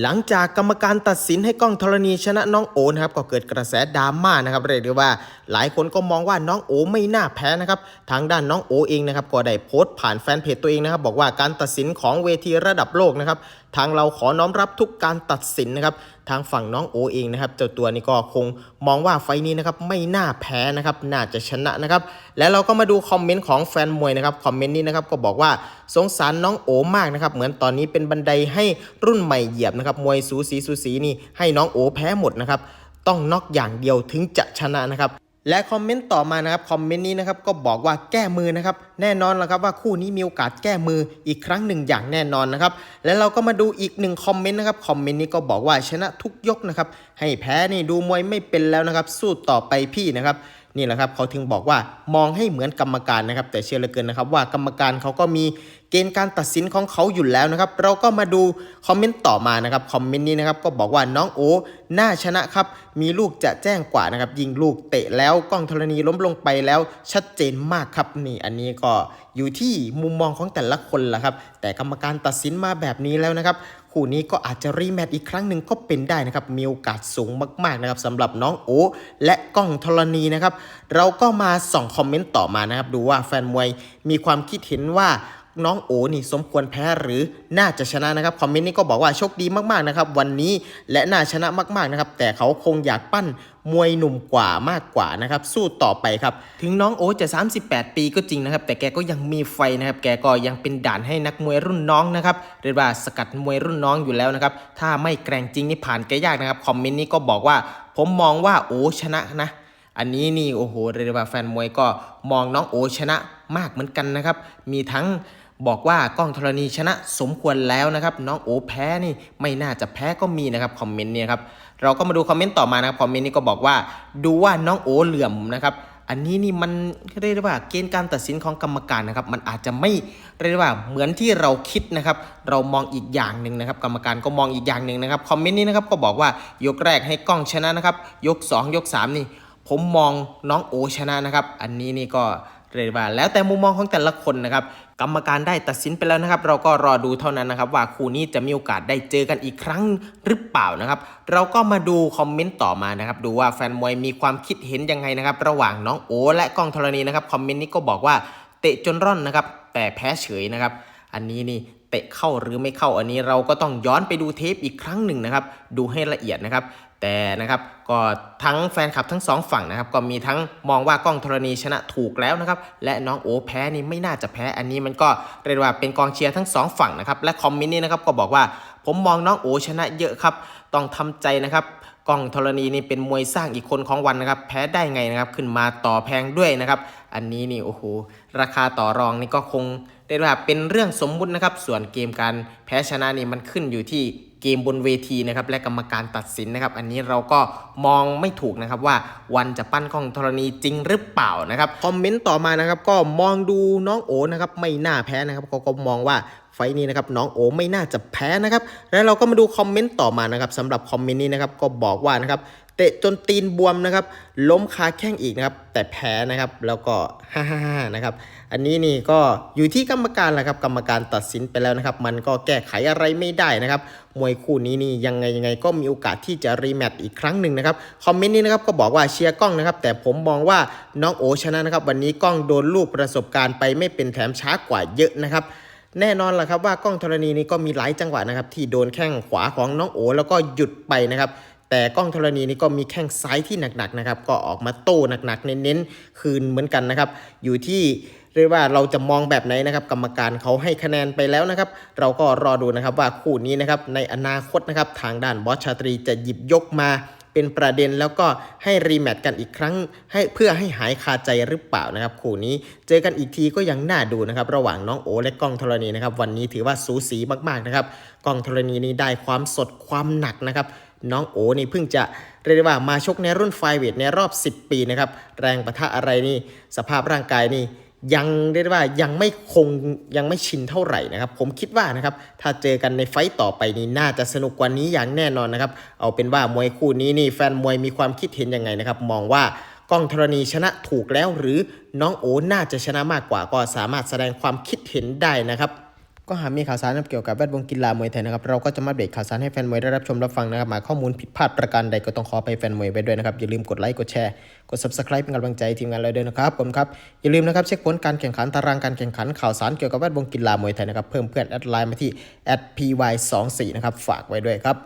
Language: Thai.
หลังจากกรรมการตัดสินให้กล้องธรณีชนะน้องโอนะครับก็เกิดกระแสดราม่านะครับเรียกได้ว่า หลายคนก็มองว่าน้องโอไม่น่าแพ้นะครับทางด้านน้องโอเองนะครับก็ได้โพสต์ผ่านแฟนเพจตัวเองนะครับบอกว่าการตัดสินของเวทีระดับโลกนะครับทางเราขอน้อมรับทุกการตัดสินนะครับ ทางฝั่งน้องโอเองนะครับ เจ้าตัวนี้ก็คงมองว่าไฟนี้นะครับไม่น่าแพ้นะครับ น่าจะชนะนะครับ แล้วเราก็มาดูคอมเมนต์ของแฟนมวยนะครับ คอมเมนต์นี้นะครับก็บอกว่าสงสารน้องโอมากนะครับ เหมือนตอนนี้เป็นบันไดให้รุ่นใหม่เหยียบนะครับ มวยสูสีสูสีนี่ให้น้องโอแพ้หมดนะครับ ต้องน็อกอย่างเดียวถึงจะชนะนะครับ และคอมเมนต์ต่อมานะครับคอมเมนต์นี้นะครับก็บอกว่าแก้มือนะครับแน่นอนแล้วครับว่าคู่นี้มีโอกาสแก้มืออีกครั้งหนึ่งอย่างแน่นอนนะครับและเราก็มาดูอีกหนึ่งคอมเมนต์นะครับคอมเมนต์นี้ก็บอกว่าชนะทุกยกนะครับให้แพ้นี่ดูมวยไม่เป็นแล้วนะครับสู้ต่อไปพี่นะครับ นี่แหละครับเขาถึงบอกว่ามองให้เหมือนกรรมการนะครับ แต่เชื่อเหลือเกินนะครับว่ากรรมการเขาก็มีเกณฑ์การตัดสินของเขาอยู่แล้วนะครับ เราก็มาดูคอมเมนต์ต่อมานะครับคอมเมนต์นี้นะครับก็บอกว่าน้องโอน่าชนะครับ มีลูกจะแจ้งกว่านะครับยิงลูกเตะแล้วกล้องธรณีล้มลงไปแล้วชัดเจนมากครับนี่อันนี้ก็อยู่ที่มุมมองของแต่ละคนแหละครับ แต่กรรมการตัดสินมาแบบนี้แล้วนะครับ คู่นี้ก็อาจจะรีแมตช์อีกครั้งหนึ่งก็เป็นได้นะครับ มีโอกาสสูงมากๆนะครับสำหรับน้องโอ และกล้องธรณีนะครับ เราก็มาส่องคอมเมนต์ต่อมานะครับ ดูว่าแฟนมวยมีความคิดเห็นว่า น้องโอนี่สมควรแพ้หรือน่าจะชนะนะครับคอมเมนต์นี้ก็บอกว่าโชคดีมากๆนะครับวันนี้และน่าชนะมากๆนะครับแต่เขาคงอยากปั้นมวยหนุ่มกว่ามากกว่านะครับสู้ต่อไปครับถึงน้องโอจะ 38 ปีก็จริงนะครับแต่แกก็ยังมีไฟนะครับแกก็ยังเป็นด่านให้นักมวยรุ่นน้องนะครับเรียกว่าสกัดมวยรุ่นน้องอยู่แล้วนะครับถ้าไม่แกร่งจริงนี่ผ่านแกยากนะครับคอมเมนต์นี้ก็บอกว่า ผมมองว่าโอชนะนะอันนี้นี่โอ้โหเรียกว่าแฟนมวยก็มองน้องโอชนะมากเหมือนกันนะครับมีทั้ง บอกว่ากล้องธรณีชนะสมควรแล้วนะครับ น้องโอแพ้นี่ไม่น่าจะแพ้ก็มีนะครับคอมเมนต์เนี่ยครับเราก็มาดูคอมเมนต์ต่อมานะครับคอมเมนต์นี้ก็บอกว่าดูว่าน้องโอเหลื่อมนะครับอันนี้นี่มันเรียกได้ว่าเกณฑ์การตัดสินของกรรมการนะครับ มันอาจจะไม่เรียกได้ว่าเหมือนที่เราคิดนะครับ เรามองอีกอย่างหนึ่งนะครับ กรรมการก็มองอีกอย่างหนึ่งนะครับคอมเมนต์นี้นะครับก็บอกว่ายกแรกให้กล้องชนะนะครับ ยก 2 ยก 3 นี่ ผมมองน้องโอชนะนะครับ อันนี้นี่ก็ เรียกว่าแล้วแต่มุมมองของแต่ละคนนะครับกรรมการได้ตัดสินไปแล้วนะครับ เราก็รอดูเท่านั้นนะครับ ว่าคู่นี้จะมีโอกาสได้เจอกันอีกครั้งหรือเปล่านะครับ เราก็มาดูคอมเมนต์ต่อมานะครับ ดูว่าแฟนมวยมีความคิดเห็นยังไงนะครับ ระหว่างน้องโอ และกองธรณีนะครับคอมเมนต์นี้ก็บอกว่าเตะจนร่อนนะครับ แต่แพ้เฉยนะครับ อันนี้นี่เตะเข้าหรือไม่เข้าอันนี้เราก็ต้องย้อนไปดูเทปอีกครั้งหนึ่งนะครับ ดูให้ละเอียดนะครับ แต่นะครับก็ทั้งแฟนคลับทั้งสองฝั่งนะครับ ก็มีทั้งมองว่ากล้องธรณีชนะถูกแล้วนะครับ และน้องโอแพ้นี่ไม่น่าจะแพ้ อันนี้มันก็เรียกว่าเป็นกองเชียร์ทั้งสองฝั่งนะครับ และคอมเมนต์นี้นะครับก็บอกว่า ผมมองน้องโอชนะเยอะครับ ต้องทำใจนะครับ กล้องธรณีนี่เป็นมวยสร้างอีกคนของวันนะครับ แพ้ได้ไงนะครับ ขึ้นมาต่อแพงด้วยนะครับ อันนี้นี่โอ้โหราคาต่อรองนี่ก็คงเรียกว่าเป็นเรื่องสมมุตินะครับ ส่วนเกมการแพ้ชนะนี่มันขึ้นอยู่ที่เกมบนเวทีนะครับและกรรมการตัดสินนะครับ อันนี้เราก็มองไม่ถูกนะครับว่าวันจะปั้นกล้องธรณีจริงหรือเปล่านะครับคอมเมนต์ต่อมานะครับ ก็มองดูน้องโอนะครับไม่น่าแพ้นะครับเขาก็มองว่า ฟนี้นะครับน้องโอไม่น่าจะแพ้นะครับแล้วเราก็มาดูคอมเมนต์ต่อมานะครับสำหรับคอมเมนต์นี้นะครับก็บอกว่านะครับเตะจนตีนบวมนะครับล้มคาแข้งอีกนะครับแต่แพ้นะครับแล้วก็ฮ่าฮ่านะครับอันนี้นี่ก็อยู่ที่กรรมการแหละครับกรรมการตัดสินไปแล้วนะครับ มันก็แก้ไขอะไรไม่ได้นะครับมวยคู่นี้นี่ยังไงยังไงก็มีโอกาสที่จะรีแมตช์อีกครั้งหนึ่งนะครับคอมเมนต์นี้นะครับก็บอกว่าเชียร์กล้องนะครับแต่ผมมองว่าน้องโอชนะนะครับวันนี้กล้องโดนลูกประสบการณ์ไปไม่เป็นแถมช้ากว่าเยอะนะครับ แน่นอนแหละครับว่ากล้องธรณีนี้ก็มีหลายจังหวะนะครับที่โดนแข้งขวาของน้องโอ แล้วก็หยุดไปนะครับแต่กล้องธรณีนี้ก็มีแข้งซ้ายที่หนักๆนะครับก็ออกมาโต้หนักๆเน้นๆคืนเหมือนกันนะครับอยู่ที่เรียกว่าเราจะมองแบบไหนนะครับ กรรมการเขาให้คะแนนไปแล้วนะครับ เราก็รอดูนะครับว่าคู่นี้นะครับในอนาคตนะครับทางด้านบอสชาตรีจะหยิบยกมา เป็นประเด็นแล้วก็ให้รีแมตช์กันอีกครั้ง ให้เพื่อให้หายคาใจหรือเปล่านะครับคู่นี้เจอกันอีกทีก็ยังน่าดูนะครับระหว่างน้องโอและกล้องธรณีนะครับวันนี้ถือว่าสูสีมากๆนะครับกล้องธรณีนี่ได้ความสดความหนักนะครับน้องโอนี่เพิ่งจะเรียกได้ว่ามาชกในรุ่นไฟเวทในรอบ 10 ปีนะครับแรงประทะอะไรนี่สภาพร่างกายนี่ ยังเรียกได้ว่ายังไม่คงยังไม่ชินเท่าไหร่นะครับ ผมคิดว่านะครับถ้าเจอกันในไฟต์ต่อไปนี้น่าจะสนุกกว่านี้อย่างแน่นอนนะครับเอาเป็นว่ามวยคู่นี้นี่แฟนมวยมีความคิดเห็นยังไงนะครับ มองว่ากล้องธรณีชนะถูกแล้วหรือน้องโอน่าจะชนะมากกว่าก็สามารถแสดงความคิดเห็นได้นะครับ ก็หากมีข่าวสารเกี่ยวกับแวดวงกีฬามวยไทยนะครับ เราก็จะมาอัปเดตข่าวสารให้แฟนมวยได้รับชมรับฟังนะครับหากข้อมูลผิดพลาดประการใดก็ต้องขอไปแฟนมวยไปด้วยนะครับ อย่าลืมกดไลค์กดแชร์ กด subscribe เป็นกำลังใจทีมงานเราด้วยนะครับผมครับ อย่าลืมนะครับเช็คผลการแข่งขันตารางการแข่งขันข่าวสารเกี่ยวกับแวดวงกีฬามวยไทยนะครับ เพิ่มเพื่อนแอดไลน์มาที่ @py24 นะครับ ฝากไว้ด้วยครับ